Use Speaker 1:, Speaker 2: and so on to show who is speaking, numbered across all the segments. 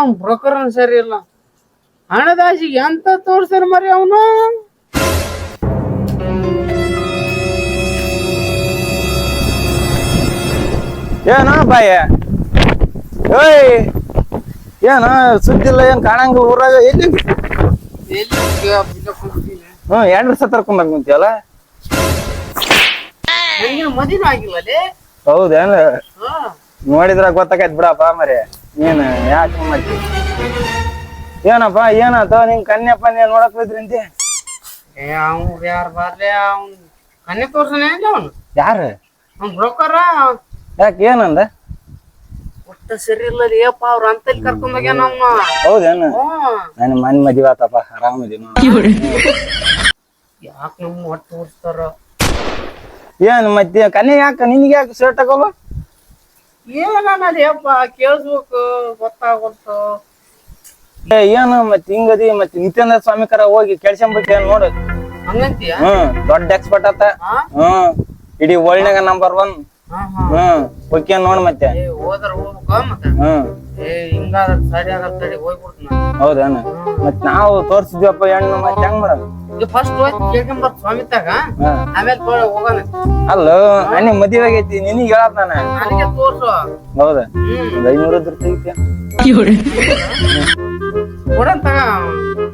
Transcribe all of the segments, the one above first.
Speaker 1: ಅವ್ನ್ ಬ್ರೋಕರ್ ಸರಿ ಇಲ್ಲ. ಹಣದಾಸಿಗೆ ಎಂತ ತೋರ್ಸ್ತಾರ ಮರಿ ಅವನು?
Speaker 2: ಏನ ಬಾಯ? ಏಯ್ ಏನ ಸುದ್ದಿಲ್ಲ ಏನ್ ಕಾಣಂಗ ಊರಾಗ? ಎಲ್ಲಿ? ಹ್ಮ್ ಎರಡ್ ವರ್ಷ ತರ್ಕೊಂಡ್ ಕುಂತಿಯಲ್ಲ?
Speaker 1: ಮದಿನೂ ಆಗಿಲ್ಲ
Speaker 2: ಹೌದೇನ. ನೋಡಿದ್ರ ಗೊತ್ತಾಗೈತ್ ಬಿಡಪ್ಪ ಮರಿ. ನೀನ್ ಯಾಕೆ ಮಾಡ್ತಿ? ಏನಪ್ಪ ಏನಾತ? ನಿನ್ ಕನ್ಯಪ್ಪ ನೀನ್ ನೋಡಕ್ ಹೋದ್ರಿಂತಿ
Speaker 1: ಏ ಅವ್ನ್ ಯಾರು ಬರ್ಲೆ? ಅವ್ನು ಕನ್ನೆ ತೋರ್ಸನೆ ಇಲ್ಲ ಅವನು?
Speaker 2: ಯಾರ?
Speaker 1: ಅವ್ನ್ ಬ್ರೋಕರ?
Speaker 2: ಯಾಕೆ ಏನಂದ?
Speaker 1: ಒಟ್ಟ ಸರಿ ಇಲ್ಲ ಏಪ್ಪ ಅವ್ರ ಅಂತಲ್ಲಿ ಕರ್ಕೊಂಡೋಗ್ಯಾನ ಅವ್ನ.
Speaker 2: ಹೌದೇನ? ನನ್ ಮನ್ ಮದ್ವೆ ಆತಪ್ಪ ಆರಾಮದಿನ
Speaker 1: ಯಾಕ ನಮ್ಮ ಒಟ್ಟು ತೋರಿಸ್ತಾರ
Speaker 2: ಏನ್ ಮತ್ತೆ ಕನ್ಯೆ ಯಾಕ ನಿನ್ಗೆ ಯಾಕೆ ಶರ್ಟ್ ಹಾಕೋಲ್ಲ
Speaker 1: ಏನನ್ನದೇ ಅಪ್ಪ ಕೇಳಿಸ್ಬೇಕು ಗೊತ್ತಾಗೋಲ್ತು
Speaker 2: ಏ, ಏನು ಮತ್ತೆ ಹಿಂಗದಿ ಮತ್ತೆ ನಿತ್ಯಾನಂದ ಸ್ವಾಮಿ ಕರ ಹೋಗಿ ಕೆಲ್ಸಂಬತ್ತಿ ನೋಡು.
Speaker 1: ಹಂಗಂತೀಯ?
Speaker 2: ಹ್ಮ್ ದೊಡ್ಡ ಎಕ್ಸ್ಪರ್ಟ್ ಆತ ಹ್ಮ್ ಇಡೀ ವರ್ಲ್ಡ್ನಾಗ ನಂಬರ್ ಒನ್ ಹ್ಮ್ ಓಕೆ ನೋಡ್ ಮತ್ತೆ.
Speaker 1: ಹೋದ್ರ ಹೋಗ್ಬೇಕ ಮತ್ತೆ?
Speaker 2: ಹ್ಮ್.
Speaker 1: ಏ ಹಿಂಗಾದ್ರ ಸರಿ
Speaker 2: ಹೌದೇನ? ಮತ್ ನಾವು ತೋರ್ಸಿದ್ವಪ್ಪ ಹೆಣ್ಣು ಮತ್ತೆ ಹೆಂಗ್ ಮಾಡೋದು?
Speaker 1: ಇದು ಫಸ್ಟ್ ಹೋಗಿ ಕೇಳ್ಕೊಂಬರ್ ಸ್ವಾಮಿತಾಗ
Speaker 2: ಹಾ.
Speaker 1: ಆಮೇಲೆ ಹೋಗೋಣ.
Speaker 2: ಅಲ್ಲ ಮದುವೆ ಆಗೈತಿ ನಿನಗೆ ಹೇಳತ್ ನಾನು.
Speaker 1: ನನಗೆ ತೋರ್ಸು.
Speaker 2: ಹೌದಾ?
Speaker 1: ಹ್ಮ್.
Speaker 2: ಒಂದ್ ಐನೂರ ಇದ್ರ ತೆಗಿತ್ಯಾ?
Speaker 1: ಕೊಡಂತ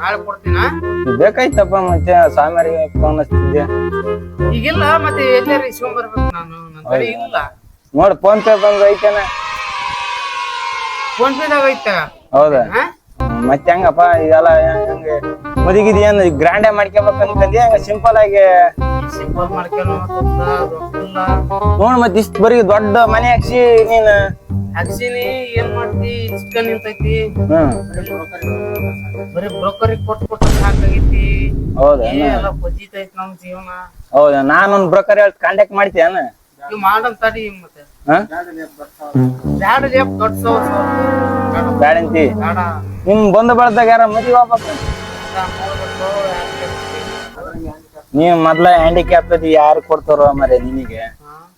Speaker 1: ನಾಳೆ ಕೊಡ್ತೀನ?
Speaker 2: ಬೇಕಾಯ್ತಪ್ಪ ಮತ್ತೆ ಸ್ವಾಮಿಯರಿಗೆ ಫೋನ್ ಹಚ್ತಿದ್ದೆ
Speaker 1: ಈಗಿಲ್ಲ ಮತ್ತೆ ಎಲ್ಲಾರು ಇಸ್ಕೊಂಡ್ ಬರ್ಬೇಕು ನಾನು? ನನ್ನ ಕಡೆ ಇಲ್ಲ.
Speaker 2: ನೋಡ್ ಫೋನ್ ಪೇ ಬಂದ್ ಐತೇನ?
Speaker 1: ಫೋನ್ ಪೇದಾಗ ಐತ
Speaker 2: ಹೌದಾ? ಮತ್ತೆ ಹೆಂಗಪ್ಪ ಇದೆಲ್ಲ ಹೆಂಗೆ ಮದುವೆಗಿದ್ ಏನ್ ಗ್ರ್ಯಾಂಡೇ ಮಾಡ್ಕೋಬೇಕು ಅನ್ಕಂದಿ ಹಂಗ ಸಿಂಪಲ್ ಆಗಿ?
Speaker 1: ಸಿಂಪಲ್ ಮಾಡ್ಕೊಂಡು
Speaker 2: ನೋಡ್ ಮತ್ತೆ ಇಷ್ಟ ಬರೀ ದೊಡ್ಡ ಮನೆ ಹಾಕ್ಸಿ ನೀನ್.
Speaker 1: ಹಾಕ್ಸಿನಿ ಏನ್ ಮಾಡ್ತಿ? ಇಷ್ಟ ನಿಂತೈತಿ. ಬರೀ ಬ್ರೋಕರಿಗೆ ಕೊಟ್ಟು ಕೊಟ್ಟು ಸಾಕಾಗೈತಿ.
Speaker 2: ಹೌದಾ
Speaker 1: ಎಲ್ಲ ಬಜಿತೈತಿ ನಮ್ ಜೀವನ.
Speaker 2: ಹೌದಾ ನಾನೊಂದ್ ಬ್ರೋಕರ್ ಹೇಳಿ ಕಾಂಟ್ಯಾಕ್ಟ್ ಮಾಡ್ತೀಯನ?
Speaker 1: ಮಾಡನ್ ತಡಿ ಮತ್ತೆ.
Speaker 2: ಹಾ?
Speaker 1: ಬ್ಯಾಡ ಲೇಪ್ ದೊಡ್ಡ ಸೌ
Speaker 2: ಬ್ಯಾಡಂತಿ
Speaker 1: ಬೇಡ
Speaker 2: ನಿಮ್ ಬಂದ ಬಳದಾಗ ಯಾರ ಮದ್ವೆ ಆಗ್ಬೇಕು ನೀವ್ ಮೊದ್ಲ ಹ್ಯಾಂಡಿಕ್ಯಾಪ್ ಯಾರು ಕೊಡ್ತಾರೋ ಮರೆ ನಿನಗೆ.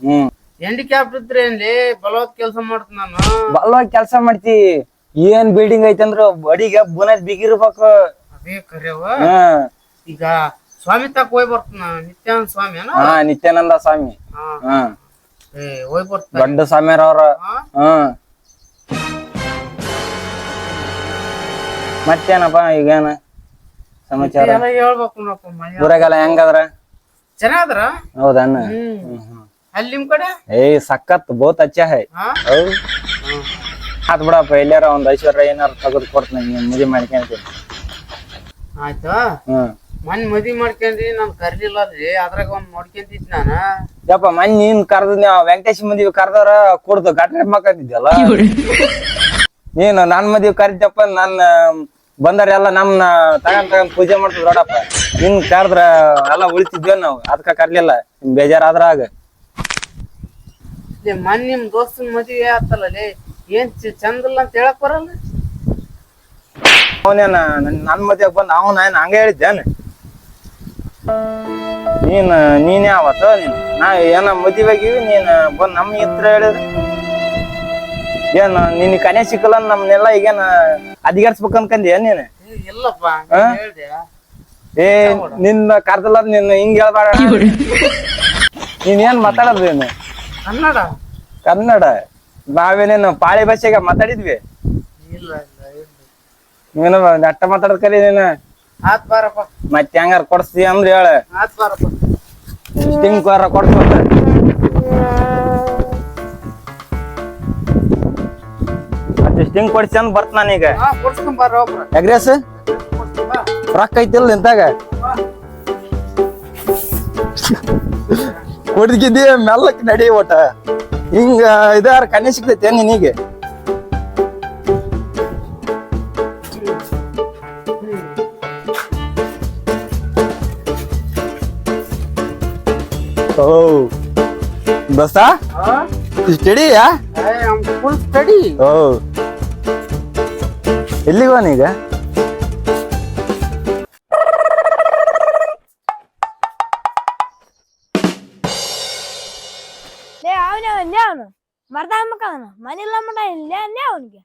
Speaker 2: ಹ್ಮ್.
Speaker 1: ಹ್ಯಾಂಡಿಕ್ಯಾಪ್ ಇದ್ರೆ ಏನ್ಲಿ ಬಲವತ್ ಕೆಲಸ ಮಾಡ್ತೀನಿ ನಾನು.
Speaker 2: ಬಲವಾಗಿ ಕೆಲಸ ಮಾಡ್ತಿ. ಏನ್ ಬಿಲ್ಡಿಂಗ್ ಐತಂದ್ರ ಬಡಿಗೆ ಬುನದ್ ಬಿಗಿರ್ಬೇಕು.
Speaker 1: ಅದೇ ಕರೆಯವ
Speaker 2: ಹ್ಮ್
Speaker 1: ಈಗ ಸ್ವಾಮಿ ತಕ ಹೋಗಿ ಬರ್ತಾನ ನಿತ್ಯಾನಂದ ಸ್ವಾಮಿ
Speaker 2: ಹಾ ನಿತ್ಯಾನಂದ ಸ್ವಾಮಿ.
Speaker 1: ಹಾ. ಹೋಗಿ ಬರ್ತಾನ.
Speaker 2: ದೊಡ್ಡ ಸ್ವಾಮಿಯರ್ ಅವ್ರ
Speaker 1: ಹಾ?
Speaker 2: ಮತ್ತೇನಪ್ಪ ಈಗೇನ ಸಮಾಚಾರ?
Speaker 1: ಹೇಳ್ಬೇಕು ನೋಡಪ್ಪ
Speaker 2: ಊರಾಗೆಲ್ಲ ಹೆಂಗದ್ರ?
Speaker 1: ಚೆನ್ನಾದ್ರ?
Speaker 2: ಹೌದನ್ನ
Speaker 1: ಅಲ್ಲಿ ನಿಮ್ ಕಡೆ?
Speaker 2: ಏ ಸಖತ್ ಬೋತ್ ಅಚ್ಚ ಹೈ. ಆತ್ ಬಿಡಪ್ಪ ಎಲ್ಲಾರ ಒಂದ್ ಐಶ್ವರ್ಯ ಏನಾರ ತೆಗೆದು ಕೊಡ್ತೀನಿ ಮುಗಿ ಮಾಡ್ಕೊಂತೀನಿ.
Speaker 1: ಆಯ್ತಾ?
Speaker 2: ಹ್ಮ್.
Speaker 1: ಮನ್ ಮದಿ ಮಾಡ್ಕೊಂಡ್ರಿ ನಾನ್ ಕರ್ಲಿಲ್ಲ ಅಲ್ರಿ ಅದ್ರಾಗ ಒಂದ್ ನೋಡ್ಕೊಂತಿದ್ ನಾನ.
Speaker 2: ಯಪ್ಪ ಮನ್ ನೀನ್ ಕರ್ದ ವೆಂಕಟೇಶ್ ಮದಿ ಕರ್ದವ್ರ ಕುಡ್ದು ಗಟ್ರೆ ಮಕ್ಕಂತಿದ್ಯಲ್ಲ ನೀನು ನನ್ ಮದಿ ಕರಿದ್ಯಪ್ಪ ನನ್ನ ಬಂದಾರ ಎಲ್ಲ ನಮ್ನ ತಗೊಂಡ್ ತಗೊಂಡ್ ಪೂಜೆ ಮಾಡ್ತೀವಿ ನೋಡಪ್ಪ. ನಿನ್ ಕರ್ದ್ರ ಎಲ್ಲ ಉಳಿತಿದ್ವಿ ನಾವು ಅದಕ್ಕ ಕರ್ಲಿಲ್ಲ. ನಿಮ್ ಬೇಜಾರಾದ್ರಾಗ
Speaker 1: ಲೇ ಮನ್ ನಿಮ್ ದೋಸ್ತನ್ ಮದ್ವಿ ಆತಲ್ಲ ಲೇ ಏನ್ ಚಂದಿಲ್ಲ ಅಂತ ಹೇಳಕ್ ಬರಲ್ಲ?
Speaker 2: ಅವನೇನ ನನ್ ಮದ್ವೆಗ್ ಬಂದ್ ಅವನ ಏನ್ ಹಂಗ ಹೇಳಿದ್ದೇನ ನೀನ್ ನೀನು ಯಾವತ್ತ? ನೀನ್ ನಾ ಏನ ಮದ್ವೆಗಿವಿ ನೀನು ಬಂದು ನಮ್ಮ ಹತ್ರ ಹೇಳಿದ್ರೆ ಏನು ನಿನ್ನ ಕನೆ ಸಿಕ್ಕಲ್ಲ ನಮ್ನೆಲ್ಲ ಈಗೇನ ಅಧಿಗರ್ಸ್ಬೇಕು ಅನ್ಕಂದಿ ನೀನು
Speaker 1: ಇಲ್ಲಪ್ಪ
Speaker 2: ಏ ನಿನ್ನ ಕರ್ದಲ್ಲ ನಿನ್ನ ಹಿಂಗ್ ಹೇಳ್ಬೇಡ ನೀನೇನ್ ಏನ್ ಮಾತಾಡೋದು ನೀನು?
Speaker 1: ಕನ್ನಡ?
Speaker 2: ಕನ್ನಡ. ನಾವೇನೇನು ಪಾಳಿ ಭಾಷೆಗೆ ಮಾತಾಡಿದ್ವಿ? ನೀನು ನೆಟ್ಟ ಮಾತಾಡೋದ್ ಕಲಿ ನೀನು?
Speaker 1: ಆತ್ ಬಾರಪ್ಪ.
Speaker 2: ಮತ್ತೆ ಹೆಂಗಾರ ಕೊಡ್ಸಿ ಅಂದ್ರೆ ಹೇಳ. ಸ್ಟಿಂಗ್ ಕೊರ ಕೊಡ್ಸ್ಬೇಕ ಮತ್ತೆ ಸ್ಟಿಂಗ್ ಕೊಡ್ಸಿ ಅಂದ್ ಬರ್ತ ನಾನೀಗ ಎಗ್ರೆಸ್. ರೊಕ್ಕ ಐತಿಲ್ ನಿಂತಾಗ?
Speaker 1: ಬಾ.
Speaker 2: ಕುಡ್ದಿದ್ದಿ ಮೆಲ್ಲಕ್ ನಡಿ ಒಟ ಹಿಂಗ ಇದಾರ ಕನ್ಯೆ ಸಿಗ್ತೈತೆ ನಿನಗೆ? ಓ. ದೋಸ್ತ? ಸ್ಟಡಿಯಾ
Speaker 1: ಅವ್ನ್ full study.
Speaker 2: ಓ. ಎಲ್ಲಿಗೆ ಈಗ?
Speaker 3: ಲೇ ಅವನೇ ಅವನೇ ಅವನು ಮರ್ದ ಮಕ್ಕವನು ಮನಿಲ್ಲ ಮಟ ಇಲ್ಲ? ಅವನೇ ಅವನಿಗೆ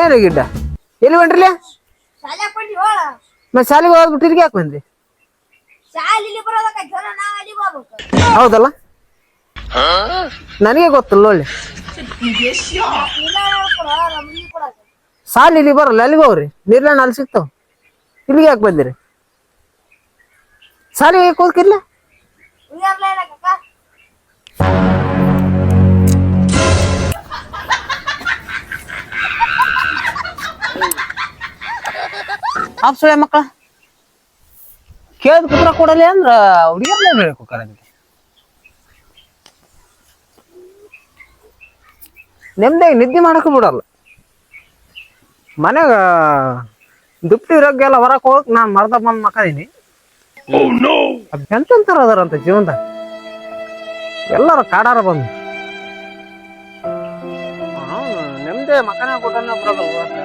Speaker 4: ಏನು ಗಿಡ್ಡ? ಎಲ್ಲಿ ಹೊಂಟ್ರಿಲ್ಲ ಮತ್ತೆ ಶಾಲೆಗೆ ಹೋಗ್ಬಿಟ್ಟು ಇಲ್ಲಿಗೆ ಯಾಕೆ ಬಂದ್ರಿ? ಹೌದಲ್ಲ? ನನಗೆ ಗೊತ್ತಲ್ಲ ಒಳ್ಳೆ. ಸಾಲ ಇಲ್ಲಿ ಬರಲ್ಲ ಅಲ್ಲಿಗೆ ಹೋಗ್ರಿ? ನೀರ್ಲಣ್ಣ ಅಲ್ಲಿ ಸಿಗ್ತಾವ. ಇಲ್ಲಿಗೆ ಯಾಕೆ ಬಂದಿರಿ? ಸಾಲಿಗೆ ಹೋಗ್ತಿರ್ಲ? ಆಪ್ಸುಳೆ ಮಕ್ಕಳ? ಕೇಳಿದ ಕುತ್ರ ಕೊಡಲಿ ಅಂದ್ರ ಹುಡುಗಿಯರ್ಲೇ ಹೇಳ್ಕೊಕಾರ ನೆಮ್ಮದಿಯಾಗಿ ನಿದ್ದೆ ಮಾಡಕ್ಕೆ ಬಿಡಲ್ಲ. ಮನ್ಯಾಗ ದುಪ್ಟಿ ಎಲ್ಲಾ ಹೊರಕ್ ಹೋಗಕ್ ನಾನ್ ಮರ್ದ ಬಂದ್ ಮಕ್ಕದೀನಿ ಎಂತೆಂತಾರ ಅದಾರಂತ ಜೀವನದಾಗ? ಎಲ್ಲರ ಕಾಡಾರ ಬಂದು. ನೆಮ್ಮದಿ ಮಕ್ಕನ ಕೊಟ್ಟ